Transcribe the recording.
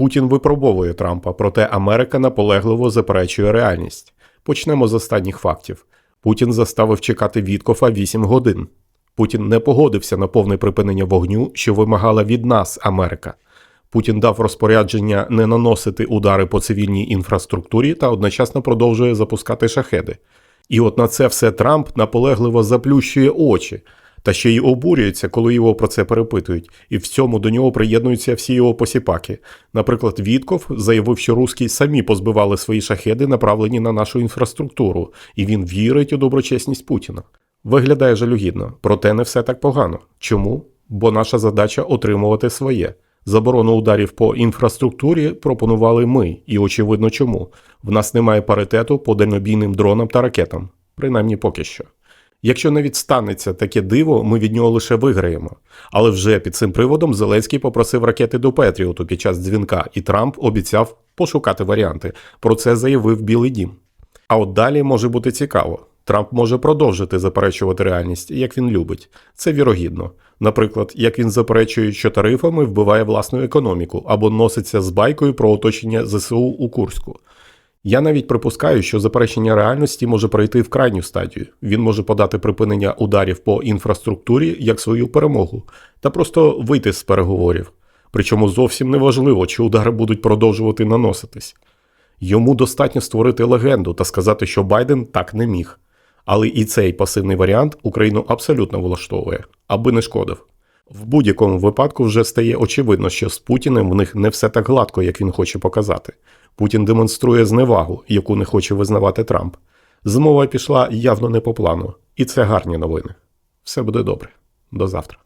Путін випробовує Трампа, проте Америка наполегливо заперечує реальність. Почнемо з останніх фактів. Путін заставив чекати Віткофа 8 годин. Путін не погодився на повне припинення вогню, що вимагала від нас Америка. Путін дав розпорядження не наносити удари по цивільній інфраструктурі та одночасно продовжує запускати шахеди. І от на це все Трамп наполегливо заплющує очі, та ще й обурюється, коли його про це перепитують, і в цьому до нього приєднуються всі його посіпаки. Наприклад, Вітков заявив, що русські самі позбивали свої шахеди, направлені на нашу інфраструктуру, і він вірить у доброчесність Путіна. Виглядає жалюгідно, проте не все так погано. Чому? Бо наша задача отримувати своє. Заборону ударів по інфраструктурі пропонували ми, і очевидно чому. В нас немає паритету по дальнобійним дронам та ракетам, принаймні поки що. Якщо навіть станеться таке диво, ми від нього лише виграємо. Але вже під цим приводом Зеленський попросив ракети до Петріоту під час дзвінка, і Трамп обіцяв пошукати варіанти. Про це заявив Білий Дім. А от далі може бути цікаво. Трамп може продовжити заперечувати реальність, як він любить. Це вірогідно. Наприклад, як він заперечує, що тарифами вбиває власну економіку або носиться з байкою про оточення ЗСУ у Курську. Я навіть припускаю, що заперечення реальності може пройти в крайню стадію. Він може подати припинення ударів по інфраструктурі як свою перемогу, та просто вийти з переговорів. Причому зовсім не важливо, чи удари будуть продовжувати наноситись. Йому достатньо створити легенду та сказати, що Байден так не міг. Але і цей пасивний варіант Україну абсолютно влаштовує, аби не шкодив. В будь-якому випадку вже стає очевидно, що з Путіним в них не все так гладко, як він хоче показати. Путін демонструє зневагу, яку не хоче визнавати Трамп. Змова пішла явно не по плану, і це гарні новини. Все буде добре. До завтра.